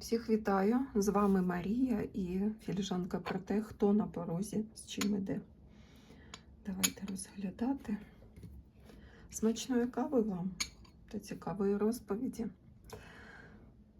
Всіх вітаю! З вами Марія і філіжанка про те, хто на порозі з чим іде. Давайте розглядати. Смачної кави вам та цікавої розповіді.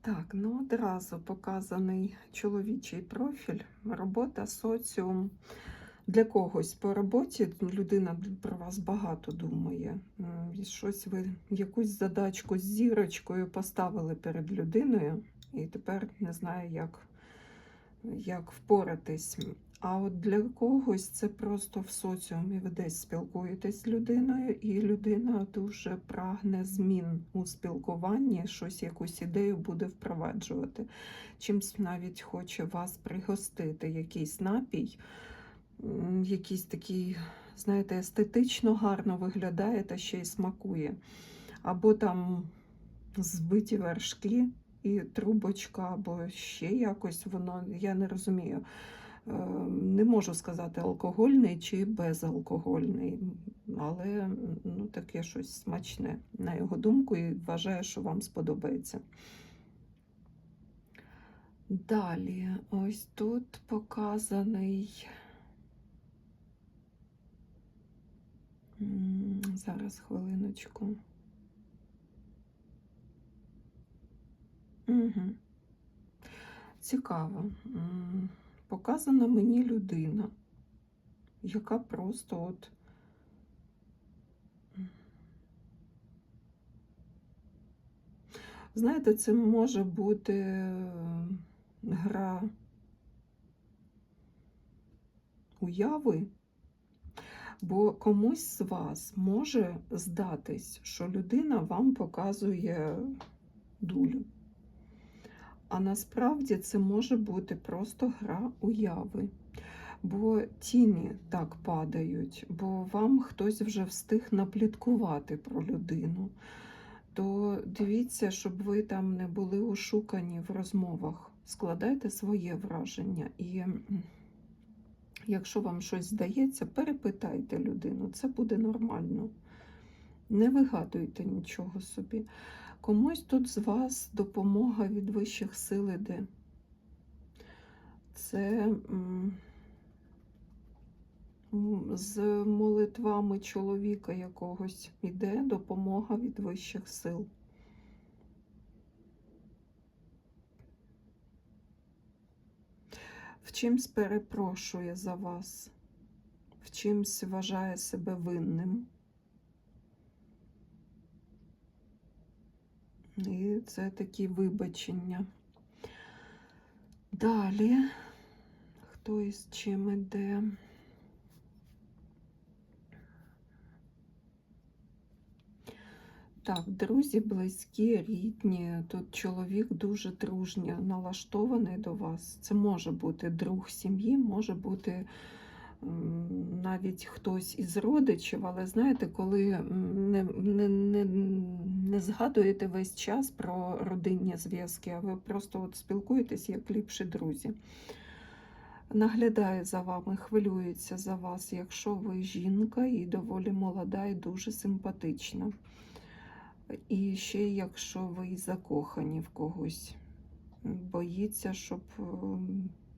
Так, ну одразу показаний чоловічий профіль, робота, соціум. Для когось по роботі людина про вас багато думає. Щось ви якусь задачку з зірочкою поставили перед людиною, і тепер не знаю, як, як впоратись. А от для когось це просто в соціумі ви десь спілкуєтесь з людиною, і людина дуже прагне змін у спілкуванні, щось, якусь ідею буде впроваджувати. Чимсь навіть хоче вас пригостити, якийсь напій, якийсь такий, знаєте, естетично гарно виглядає та ще й смакує. Або там збиті вершки і трубочка, або ще якось воно, я не розумію. Е, Не можу сказати алкогольний чи безалкогольний, але ну, таке щось смачне, на його думку, і вважаю, що вам сподобається. Далі, ось тут показаний. Зараз хвилиночку. Угу. Цікаво. Показана мені людина, яка просто от. Знаєте, це може бути е, гра уяви, бо комусь з вас може здатись, що людина вам показує дулю. А насправді це може бути просто гра уяви. Бо тіні так падають, бо вам хтось вже встиг напліткувати про людину. То дивіться, щоб ви там не були ушукані в розмовах. Складайте своє враження. І якщо вам щось здається, перепитайте людину, це буде нормально. Не вигадуйте нічого собі. Комусь тут з вас допомога від вищих сил іде. Це з молитвами чоловіка якогось іде допомога від вищих сил. В чимсь перепрошує за вас, в чимсь вважає себе винним. І це такі вибачення. Далі, хто із чим іде? Так, друзі, близькі, рідні. Тут чоловік дуже дружньо налаштований до вас. Це може бути друг сім'ї, може бути навіть хтось із родичів, але знаєте, коли не, не, не, не згадуєте весь час про родинні зв'язки, а ви просто от спілкуєтесь як ліпші друзі. Наглядає за вами, хвилюється за вас, якщо ви жінка і доволі молода і дуже симпатична. І ще якщо ви закохані в когось, боїться, щоб,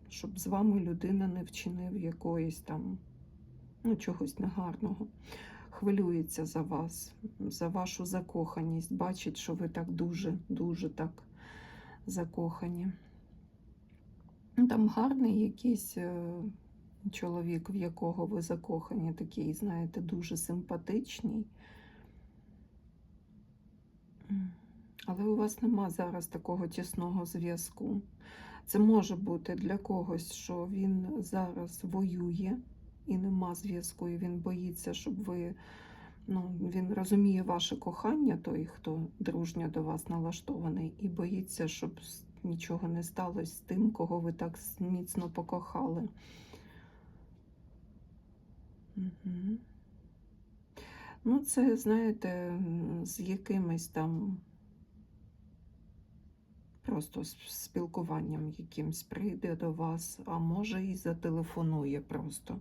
щоб з вами людина не вчинив якоїсь там ну, чогось негарного. Хвилюється за вас, за вашу закоханість, бачить, що ви так дуже, дуже так закохані. Ну, Там гарний якийсь е, чоловік, в якого ви закохані, такий, знаєте, дуже симпатичний. Але у вас нема зараз такого тісного зв'язку. Це може бути для когось, що він зараз воює і нема зв'язку, і він боїться, щоб ви. Ну, він розуміє ваше кохання, той, хто дружньо до вас налаштований, і боїться, щоб нічого не сталося з тим, кого ви так міцно покохали. Угу. Ну, це, знаєте, з якимись там просто з спілкуванням якимсь прийде до вас, а може і зателефонує просто.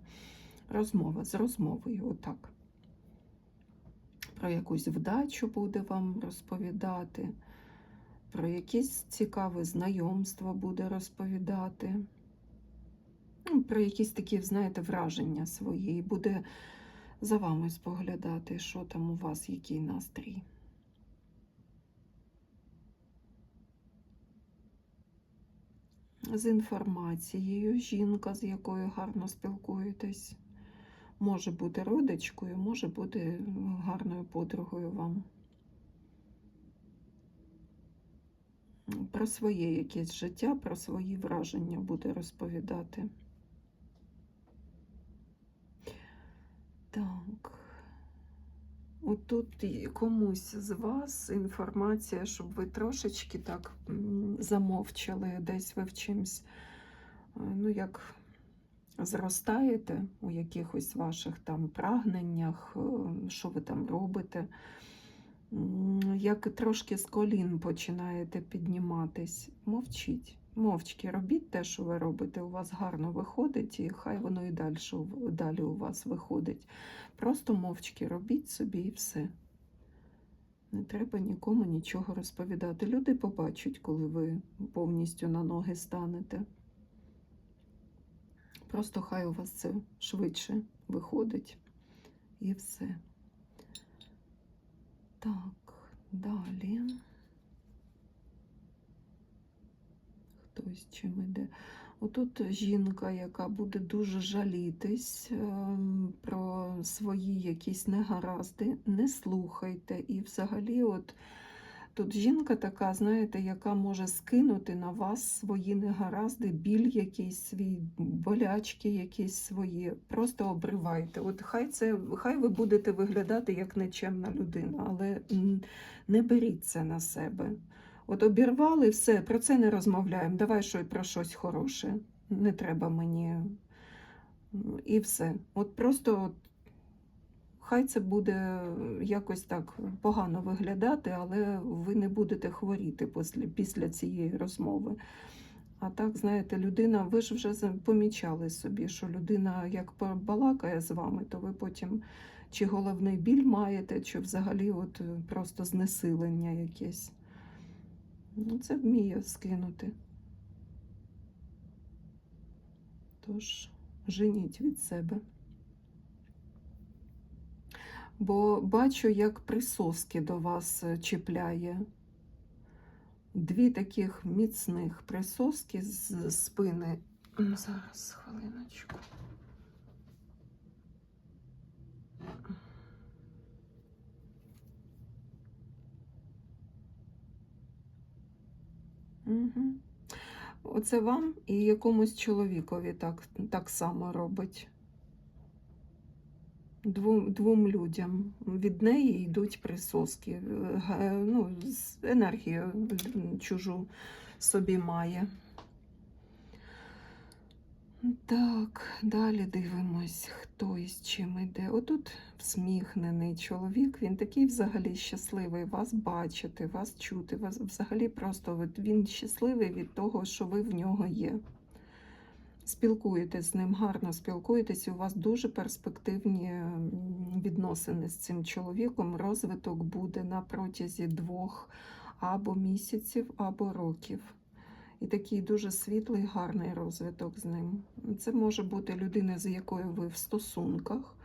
Розмова з розмовою, отак. Про якусь вдачу буде вам розповідати. про якісь цікаве знайомство буде розповідати. Ну, Про якісь такі, знаєте, враження свої. І буде за вами споглядати, що там у вас, який настрій. З інформацією, жінка, з якою гарно спілкуєтесь. Може бути родичкою, може бути гарною подругою вам. Про своє якесь життя, про свої враження буде розповідати. Так. Отут комусь з вас інформація, щоб ви трошечки так замовчали, десь ви в чимсь, е, ну як зростаєте у якихось ваших там прагненнях, е, що ви там робите, як трошки з колін починаєте підніматись, мовчіть. Мовчки робіть те, що ви робите, у вас гарно виходить, і хай воно і далі, далі у вас виходить. Просто мовчки робіть собі і все. Не треба нікому нічого розповідати. Люди побачать, коли ви повністю на ноги станете. Просто хай у вас це швидше виходить. І все. Так, далі. Хтось чим іде. Отут жінка, яка буде дуже жалітись ем, про свої якісь негаразди, не слухайте. І взагалі, от тут жінка така, знаєте, яка може скинути на вас свої негаразди, біль якийсь свій, болячки якісь свої. Просто обривайте. От хай це, хай ви будете виглядати як нечемна людина, але не беріть це на себе. От обірвали все, про це не розмовляємо. Давай що про щось хороше. Не треба мені. І все. От просто от, хай це буде якось так погано виглядати, але ви не будете хворіти після, після цієї розмови. А так, знаєте, людина, ви ж вже помічали собі, що людина як побалакає з вами, то ви потім чи головний біль маєте, чи взагалі от просто знесилення якесь. Ну, це вміє скинути. Тож, женіть від себе. Бо бачу, як присоски до вас е, чіпляє. Дві таких міцних присоски з спини. Зараз, хвилиночку. Угу. Оце вам і якомусь чоловікові так, так само робить. Двом, двом людям. Від неї йдуть присоски. Е, Ну, енергію чужу собі має. Так, далі дивимось, хто із чим іде. Отут всміхнений чоловік, він такий взагалі щасливий вас бачити, вас чути, вас взагалі просто от він щасливий від того, що ви в нього є. Спілкуєтесь з ним, гарно спілкуєтесь, і у вас дуже перспективні відносини з цим чоловіком. Розвиток буде на протязі двох або місяців, або років. І такий дуже світлий, гарний розвиток з ним. Це може бути людина, з якою ви в стосунках.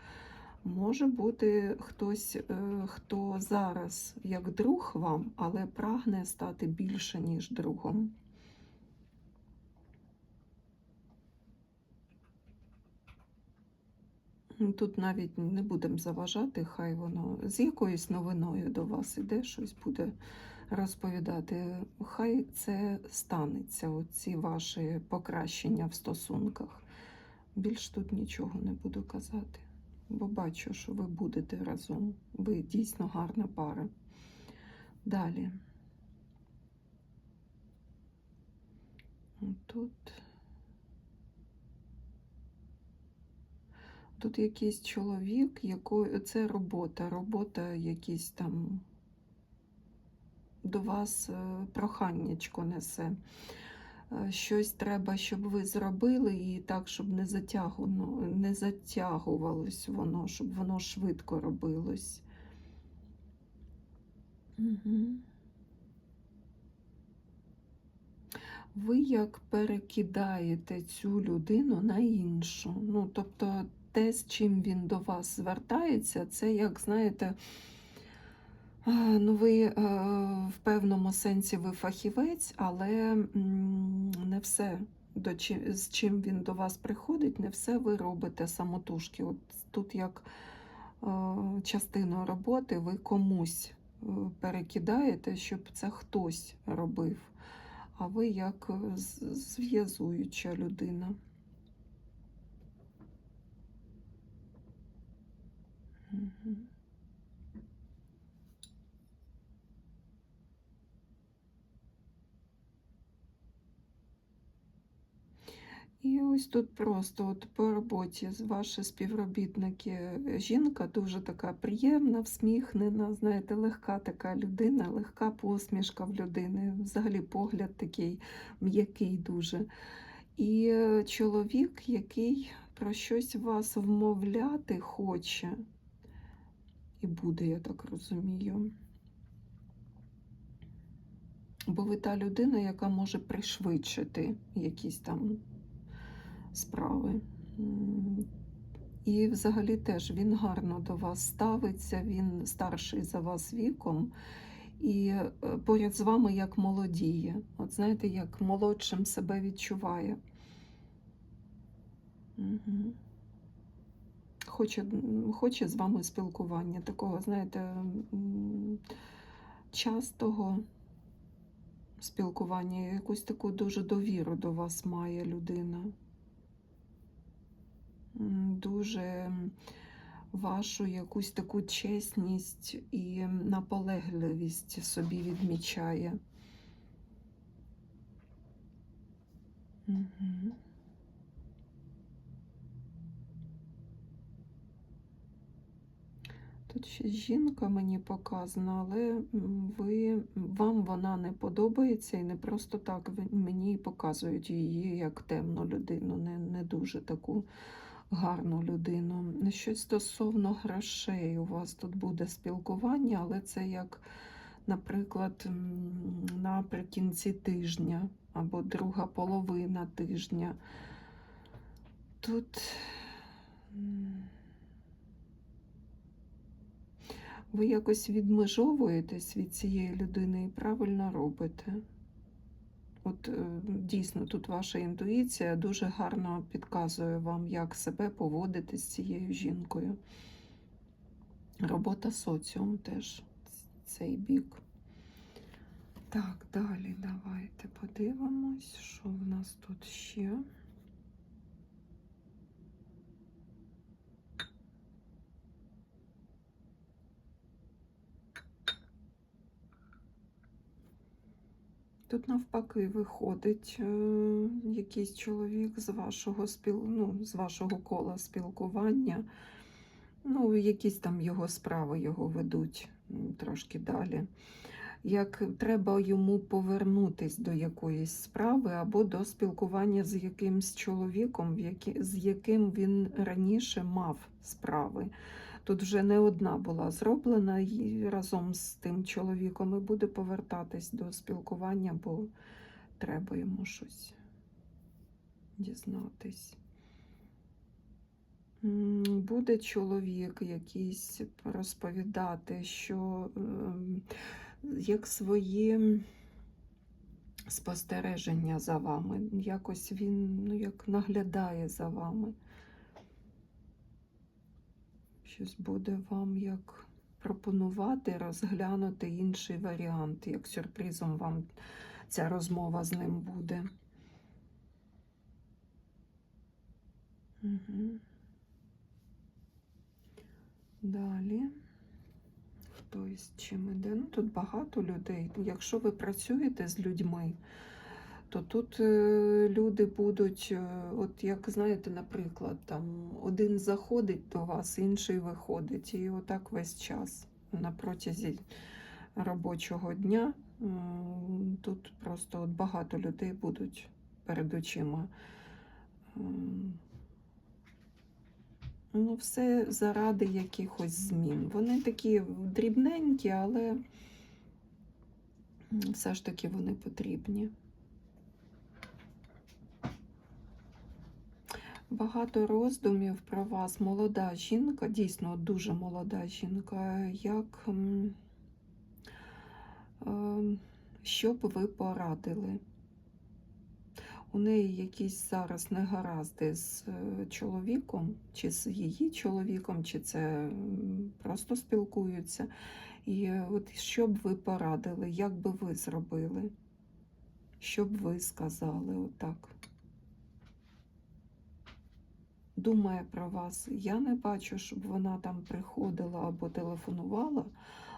Може бути хтось, е, хто зараз як друг вам, але прагне стати більше, ніж другом. Тут навіть не будемо заважати, хай воно з якоюсь новиною до вас іде, щось буде розповідати. Хай це станеться, оці ваші покращення в стосунках. Більш тут нічого не буду казати, бо бачу, що ви будете разом. Ви дійсно гарна пара. Далі. Тут. Тут якийсь чоловік, якої це робота, робота якісь там до вас е, проханнячко несе. Е, Щось треба, щоб ви зробили, і так, щоб не затягувано, не затягувалось воно, щоб воно швидко робилось. Угу. ви як перекидаєте цю людину на іншу. Ну, тобто, те, з чим він до вас звертається, це як, знаєте, ну, ви е, в певному сенсі ви фахівець, але не все, до чи, з чим він до вас приходить, не все ви робите самотужки. От тут як е, частину роботи ви комусь е, перекидаєте, щоб це хтось робив. А ви як е, зв'язуюча людина. Мгм. І ось тут просто от по роботі з ваші співробітники. е, Жінка дуже така приємна, всміхнена, знаєте, легка така людина, легка посмішка в людини. Взагалі погляд такий м'який дуже. І е, чоловік, який про щось вас вмовляти хоче, і буде, я так розумію. Бо ви та людина, яка може пришвидшити якісь там справи. І взагалі теж він гарно до вас ставиться, він старший за вас віком, і е, поряд з вами як молодіє. От знаєте, як молодшим себе відчуває. Угу. Хоче, хоче з вами спілкування, такого, знаєте, частого спілкування, якусь таку дуже довіру до вас має людина. Дуже вашу якусь таку чесність і наполегливість собі відмічає. Угу. Тут ще жінка мені показана, але ви, вам вона не подобається і не просто так мені показують її як темну людину, не, не дуже таку гарну людину. Щось стосовно грошей у вас тут буде спілкування, але це як, наприклад, наприкінці тижня або друга половина тижня. Тут. Ви якось відмежовуєтесь від цієї людини і правильно робите. От е, дійсно тут ваша інтуїція дуже гарно підказує вам, як себе поводити з цією жінкою. Робота соціум теж цей бік. Так, далі давайте подивимось, що в нас тут ще. Тут навпаки виходить е, якийсь чоловік з вашого спіл... ну, з вашого кола спілкування. Ну, якісь там його справи його ведуть трошки далі. Як треба йому повернутись до якоїсь справи або до спілкування з якимсь чоловіком, з яким він раніше мав справи. Тут вже не одна була зроблена і разом з тим чоловіком і буде повертатись до спілкування, бо треба йому щось дізнатись. Буде чоловік якийсь розповідати, що ем, як свої спостереження за вами, якось він ну, як наглядає за вами щось буде вам як пропонувати розглянути інший варіант, як сюрпризом вам ця розмова з ним буде. Угу. Далі. Хто із чим іде? Ну, тут багато людей. Якщо ви працюєте з людьми, то тут е, люди будуть, е, от як знаєте, наприклад, там один заходить до вас, інший виходить. І отак весь час на протязі робочого дня тут просто от багато людей будуть перед очима. Ну, все заради якихось змін. Вони такі дрібненькі, але все ж таки вони потрібні. Багато роздумів про вас. Молода жінка, дійсно дуже молода жінка. Як е, що б ви порадили? У неї якісь зараз негаразди з е, чоловіком, чи з її чоловіком, чи це просто спілкуються. І е, от що б ви порадили, як би ви зробили? Що б ви сказали отак? Думає про вас. Я не бачу, щоб вона там приходила або телефонувала,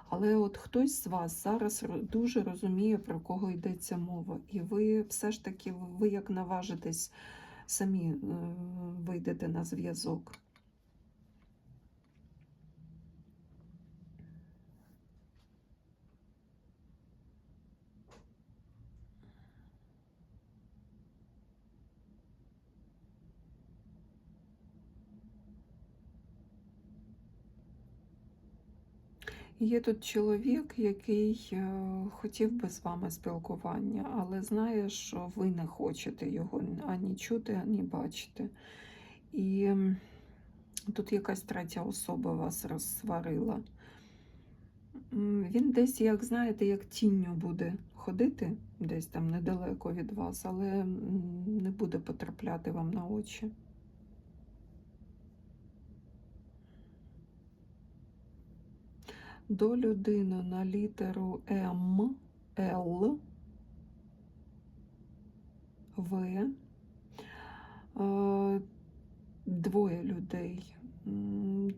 але от хтось з вас зараз дуже розуміє, про кого йдеться мова. І ви все ж таки, ви як наважитесь, самі е, вийдете на зв'язок. Є тут чоловік, який е, хотів би з вами спілкування, але знає, що ви не хочете його ані чути, ані бачити. І тут якась третя особа вас розсварила. Він десь, як знаєте, як тінню буде ходити, десь там недалеко від вас, але не буде потрапляти вам на очі. До людини на літеру М, Л, В. Е, Двоє людей.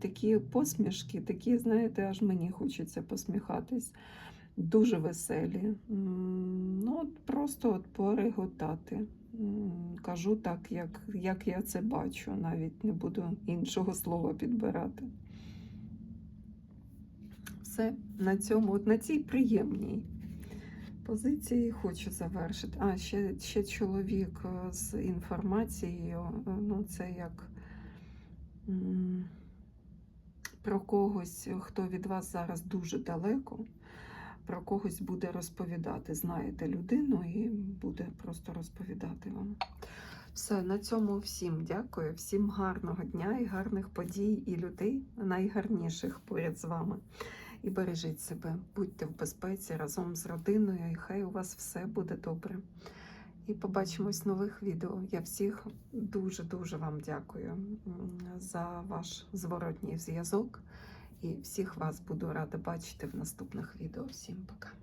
Такі посмішки, такі, знаєте, аж мені хочеться посміхатись. Дуже веселі. Ну, от просто от пореготати. Кажу так, як, як я це бачу, навіть не буду іншого слова підбирати все на цьому, от на цій приємній позиції хочу завершити. А, ще, ще чоловік е, з інформацією. е, Ну, це як про когось, хто від вас зараз дуже далеко, про когось буде розповідати. Знаєте людину і буде просто розповідати вам. Все, на цьому всім дякую, всім гарного дня і гарних подій, і людей найгарніших поряд з вами. І бережіть себе, будьте в безпеці разом з родиною, і хай у вас все буде добре. І побачимось в нових відео. Я всіх дуже-дуже вам дякую за ваш зворотній зв'язок. І всіх вас буду рада бачити в наступних відео. Всім пока.